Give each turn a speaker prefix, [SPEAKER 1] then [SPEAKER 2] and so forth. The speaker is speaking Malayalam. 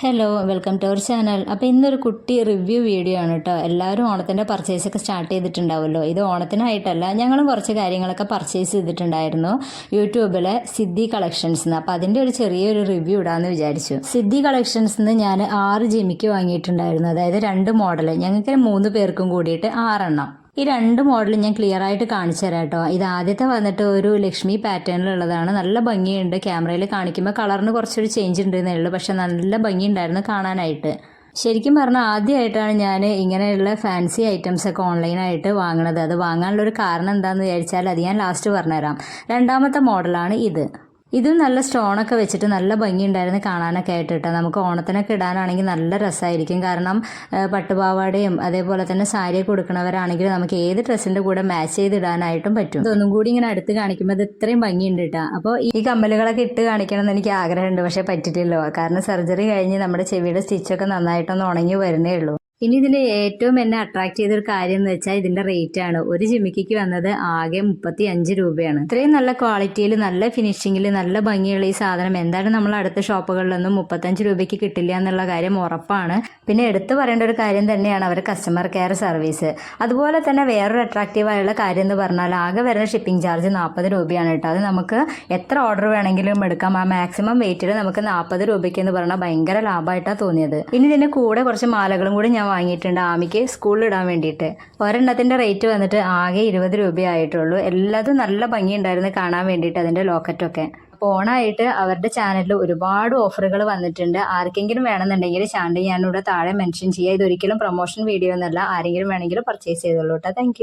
[SPEAKER 1] Hello welcome to our channel അപ്പോൾ ഇന്നൊരു കുട്ടി റിവ്യൂ വീഡിയോ ആണ് കേട്ടോ എല്ലാവരും ഓണത്തിന്റെ പർച്ചേസ് ഒക്കെ സ്റ്റാർട്ട് ചെയ്തിട്ടുണ്ടാവുമല്ലോ. ഇത് ഓണത്തിനായിട്ടല്ല ഞങ്ങളും കുറച്ച് കാര്യങ്ങളൊക്കെ പർച്ചേസ് ചെയ്തിട്ടുണ്ടായിരുന്നു. യൂട്യൂബിലെ സിദ്ധി കളക്ഷൻസ് നിന്ന് അപ്പോൾ അതിന്റെ ഒരു ചെറിയൊരു റിവ്യൂ ഇടാമെന്ന് വിചാരിച്ചു. സിദ്ധി കളക്ഷൻസ് നിന്ന് ഞാൻ ആറ് ജിമിക്ക് വാങ്ങിയിട്ടുണ്ടായിരുന്നു. അതായത് രണ്ട് മോഡൽ ഞങ്ങൾക്ക് മൂന്ന് പേർക്കും കൂടിയിട്ട് ആറെണ്ണം. ഈ രണ്ട് മോഡലും ഞാൻ ക്ലിയർ ആയിട്ട് കാണിച്ചു തരാം കേട്ടോ. ഇത് ആദ്യത്തെ വന്നിട്ട് ഒരു ലക്ഷ്മി പാറ്റേണിലുള്ളതാണ് നല്ല ഭംഗിയുണ്ട്. ക്യാമറയിൽ കാണിക്കുമ്പോൾ കളറിന് കുറച്ചൊരു ചേഞ്ച് ഉണ്ടെന്നേ ഉള്ളൂ. പക്ഷെ നല്ല ഭംഗിയുണ്ടായിരുന്നു കാണാനായിട്ട്. ശരിക്കും പറഞ്ഞാൽ ആദ്യമായിട്ടാണ് ഞാൻ ഇങ്ങനെയുള്ള ഫാൻസി ഐറ്റംസ് ഒക്കെ ഓൺലൈനായിട്ട് വാങ്ങണത്. അത് വാങ്ങാനുള്ളൊരു കാരണം എന്താണെന്ന് വിചാരിച്ചാൽ അത് ഞാൻ ലാസ്റ്റ് പറഞ്ഞുതരാം. രണ്ടാമത്തെ മോഡലാണ് ഇത്. ഇതും നല്ല സ്റ്റോണൊക്കെ വെച്ചിട്ട് നല്ല ഭംഗിയുണ്ടായിരുന്നു കാണാനൊക്കെ ആയിട്ട് കേട്ടോ നമുക്ക് ഓണത്തിനൊക്കെ ഇടാനാണെങ്കിൽ നല്ല രസമായിരിക്കും കാരണം പട്ടുപാവാടയും അതേപോലെ തന്നെ സാരിയൊക്കെ കൊടുക്കണവരാണെങ്കിൽ നമുക്ക് ഏത് ഡ്രസ്സിന്റെ കൂടെ മാച്ച് ചെയ്ത് ഇടാനായിട്ടും പറ്റും. ഇതൊന്നും കൂടി ഇങ്ങനെ അടുത്ത് കാണിക്കുമ്പോൾ ഇത് ഇത്രയും ഭംഗിയുണ്ട് കേട്ടോ അപ്പോൾ ഈ കമ്മലുകളൊക്കെ ഇട്ട് കാണിക്കണം എന്ന് എനിക്ക് ആഗ്രഹമുണ്ട്. പക്ഷേ പറ്റിയിട്ടില്ലോ. കാരണം സർജറി കഴിഞ്ഞ് നമ്മുടെ ചെവിയുടെ സ്റ്റിച്ചൊക്കെ നന്നായിട്ടൊന്ന് ഉണങ്ങി വരുന്നേ ഉള്ളൂ. ഇനി ഇതിൽ ഏറ്റവും എന്നെ അട്രാക്ട് ചെയ്ത ഒരു കാര്യം എന്ന് വെച്ചാൽ ഇതിന്റെ റേറ്റ് ആണ്. ഒരു ജിമിക്കിക്ക് വന്നത് ആകെ മുപ്പത്തി അഞ്ച് രൂപയാണ്. ഇത്രയും നല്ല ക്വാളിറ്റിയിൽ നല്ല ഫിനിഷിങ്ങിൽ നല്ല ഭംഗിയുള്ള ഈ സാധനം എന്തായാലും നമ്മൾ അടുത്ത ഷോപ്പുകളിലൊന്നും മുപ്പത്തഞ്ച് രൂപയ്ക്ക് കിട്ടില്ല എന്നുള്ള കാര്യം ഉറപ്പാണ്. പിന്നെ എടുത്തു പറയേണ്ട ഒരു കാര്യം തന്നെയാണ് അവരുടെ കസ്റ്റമർ കെയർ സർവീസ് അതുപോലെ തന്നെ വേറൊരു അട്രാക്റ്റീവ് ആയുള്ള കാര്യം എന്ന് പറഞ്ഞാൽ ആകെ വരുന്ന ഷിപ്പിംഗ് ചാർജ് നാൽപ്പത് രൂപയാണ് കേട്ടോ. അത് നമുക്ക് എത്ര ഓർഡർ വേണമെങ്കിലും എടുക്കാം. ആ മാക്സിമം വെയിറ്റിൽ നമുക്ക് നാൽപ്പത് രൂപയ്ക്ക് എന്ന് പറഞ്ഞാൽ ഭയങ്കര ലാഭമായിട്ടാണ് തോന്നിയത്. ഇനി ഇതിന് കൂടെ കുറച്ച് മാലകളും കൂടി ഞാൻ വാങ്ങിയിട്ടുണ്ട് ആമിക്ക് സ്കൂളിൽ ഇടാൻ വേണ്ടിയിട്ട്. ഒരെണ്ണത്തിന്റെ റേറ്റ് വന്നിട്ട് ആകെ ഇരുപത് രൂപയായിട്ടുള്ളൂ. എല്ലാതും നല്ല ഭംഗിയുണ്ടായിരുന്നു കാണാൻ വേണ്ടിയിട്ട് അതിന്റെ ലോക്കറ്റൊക്കെ അപ്പോൾ ഓണായിട്ട് അവരുടെ ചാനലിൽ ഒരുപാട് ഓഫറുകൾ വന്നിട്ടുണ്ട്. ആർക്കെങ്കിലും വേണമെന്നുണ്ടെങ്കിൽ ചാനൽ ഞാനിവിടെ താഴെ മെൻഷൻ ചെയ്യാം. ഇതൊരിക്കലും പ്രൊമോഷൻ വീഡിയോ എന്നല്ല. ആരെങ്കിലും വേണമെങ്കിൽ പർച്ചേസ് ചെയ്തോളൂ കേട്ടോ താങ്ക്